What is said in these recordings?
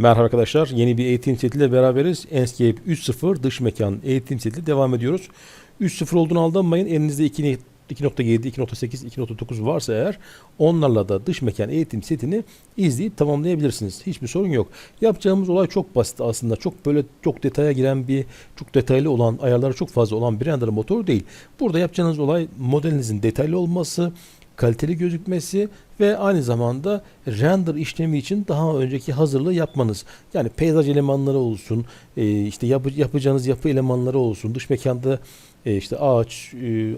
Merhaba arkadaşlar. Yeni bir eğitim setiyle beraberiz. Enscape 3.0 dış mekan eğitim setiyle devam ediyoruz. 3.0 olduğunu aldanmayın. Elinizde 2 2.7, 2.8, 2.9 varsa eğer onlarla da dış mekan eğitim setini izleyip tamamlayabilirsiniz. Hiçbir sorun yok. Yapacağımız olay çok basit aslında. Çok böyle çok detaya giren bir, çok detaylı olan, ayarları çok fazla olan bir render motor değil. Burada yapacağınız olay modelinizin detaylı olması, kaliteli gözükmesi ve aynı zamanda render işlemi için daha önceki hazırlığı yapmanız. Yani peyzaj elemanları olsun, e, işte yapı, yapacağınız yapı elemanları olsun, dış mekanda e, işte ağaç, e,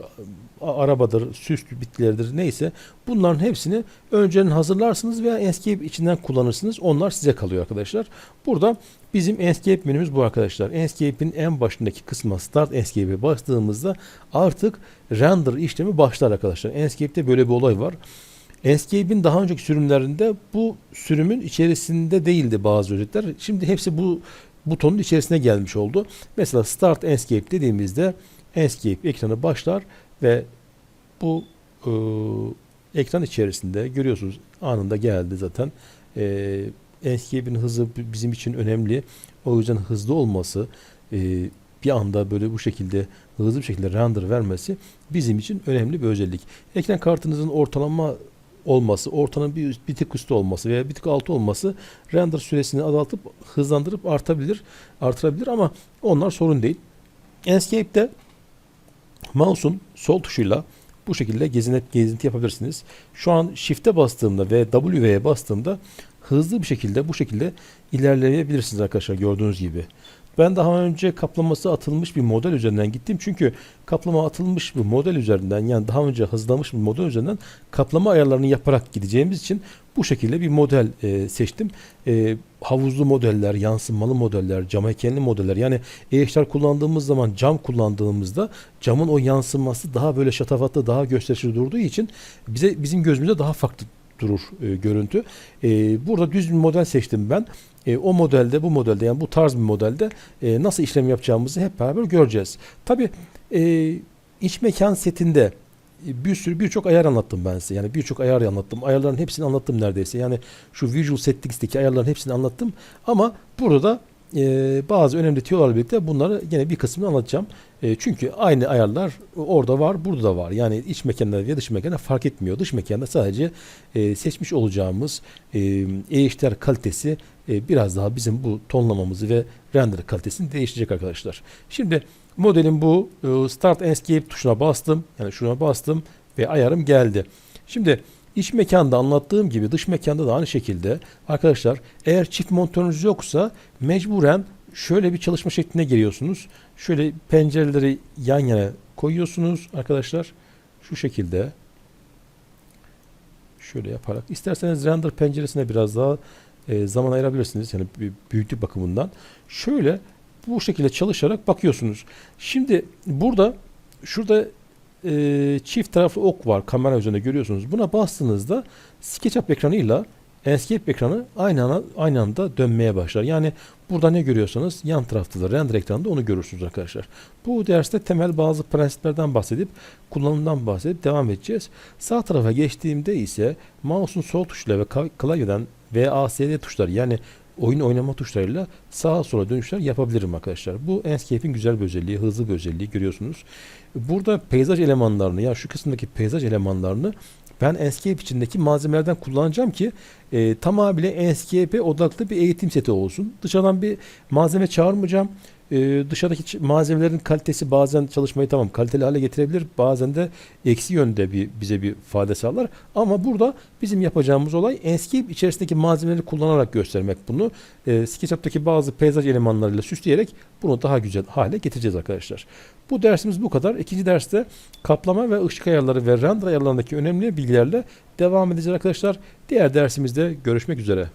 arabadır, süslü bitkilerdir neyse bunların hepsini önceden hazırlarsınız veya Enscape içinden kullanırsınız. Onlar size kalıyor arkadaşlar. Burada bizim Enscape menümüz bu arkadaşlar. Enscape'in en başındaki kısma Start Enscape'e bastığımızda artık render işlemi başlar arkadaşlar. Enscape'de böyle bir olay var. Enscape'in daha önceki sürümlerinde bu sürümün içerisinde değildi bazı özellikler. Şimdi hepsi bu butonun içerisine gelmiş oldu. Mesela Start Enscape dediğimizde Enscape ekranı başlar ve bu e, ekran içerisinde görüyorsunuz anında geldi zaten. E, Enscape'in hızı bizim için önemli. O yüzden hızlı olması e, bir anda böyle bu şekilde hızlı bir şekilde render vermesi bizim için önemli bir özellik. Ekran kartınızın ortalama olması, ortanın bir, bir tık üstü olması veya bir tık altı olması render süresini azaltıp hızlandırıp artabilir, artırabilir ama onlar sorun değil. Enscape'de mouse'un sol tuşuyla bu şekilde gezinti, gezinti yapabilirsiniz. Şu an Shift'e bastığımda ve W'ye bastığımda hızlı bir şekilde bu şekilde ilerleyebilirsiniz arkadaşlar gördüğünüz gibi. Ben daha önce kaplaması atılmış bir model üzerinden gittim. Çünkü kaplama atılmış bir model üzerinden yani daha önce hızlanmış bir model üzerinden kaplama ayarlarını yaparak gideceğimiz için bu şekilde bir model e, seçtim. E, havuzlu modeller, yansımalı modeller, cam heykelli modeller yani EHR kullandığımız zaman cam kullandığımızda camın o yansıması daha böyle şatafatlı, daha gösterişli durduğu için bize bizim gözümüzde daha farklı durur e, görüntü. E, burada düz bir model seçtim ben. E, o modelde, bu modelde yani bu tarz bir modelde e, nasıl işlem yapacağımızı hep beraber göreceğiz. Tabi e, iç mekan setinde e, bir sürü birçok ayar anlattım ben size. Yani birçok ayar anlattım. Ayarların hepsini anlattım neredeyse. Yani şu Visual Settings'teki ayarların hepsini anlattım. Ama burada e, bazı önemli tüyolarla birlikte bunları yine bir kısmını anlatacağım. E, çünkü aynı ayarlar orada var, burada da var. Yani iç mekanda ve dış mekanda fark etmiyor. Dış mekanda sadece e, seçmiş olacağımız e, EHDR kalitesi e, biraz daha bizim bu tonlamamızı ve render kalitesini değiştirecek arkadaşlar. Şimdi modelim bu. E, Start Enscape tuşuna bastım. Yani şuna bastım ve ayarım geldi. Şimdi iç mekanda anlattığım gibi dış mekanda da aynı şekilde arkadaşlar eğer çift monitörünüz yoksa mecburen şöyle bir çalışma şekline giriyorsunuz. Şöyle pencereleri yan yana koyuyorsunuz arkadaşlar. Şu şekilde şöyle yaparak isterseniz render penceresine biraz daha e, zaman ayırabilirsiniz. Yani büyüklük bakımından. Şöyle bu şekilde çalışarak bakıyorsunuz. Şimdi burada şurada e, çift taraflı ok var kamera üzerinde görüyorsunuz. Buna bastığınızda SketchUp ekranıyla Enscape ekranı aynı anda, aynı anda dönmeye başlar. Yani burada ne görüyorsanız yan tarafta da render ekranında onu görürsünüz arkadaşlar. Bu derste temel bazı prensiplerden bahsedip kullanımdan bahsedip devam edeceğiz. Sağ tarafa geçtiğimde ise mouse'un sol tuşuyla ve klavyeden VASD tuşları yani oyun oynama tuşlarıyla sağa sola dönüşler yapabilirim arkadaşlar. Bu Enscape'in güzel bir özelliği, hızlı bir özelliği görüyorsunuz. Burada peyzaj elemanlarını ya şu kısımdaki peyzaj elemanlarını ben Enscape içindeki malzemelerden kullanacağım ki e, tamamıyla Enscape odaklı bir eğitim seti olsun. Dışarıdan bir malzeme çağırmayacağım. E, dışarıdaki malzemelerin kalitesi bazen çalışmayı tamam kaliteli hale getirebilir. Bazen de eksi yönde bir bize bir fayda sağlar. Ama burada bizim yapacağımız olay Enscape içerisindeki malzemeleri kullanarak göstermek bunu. E, SketchUp'taki bazı peyzaj elemanlarıyla süsleyerek bunu daha güzel hale getireceğiz arkadaşlar. Bu dersimiz bu kadar. İkinci derste kaplama ve ışık ayarları ve render ayarlarındaki önemli bilgilerle devam edeceğiz arkadaşlar. Diğer dersimizde görüşmek üzere.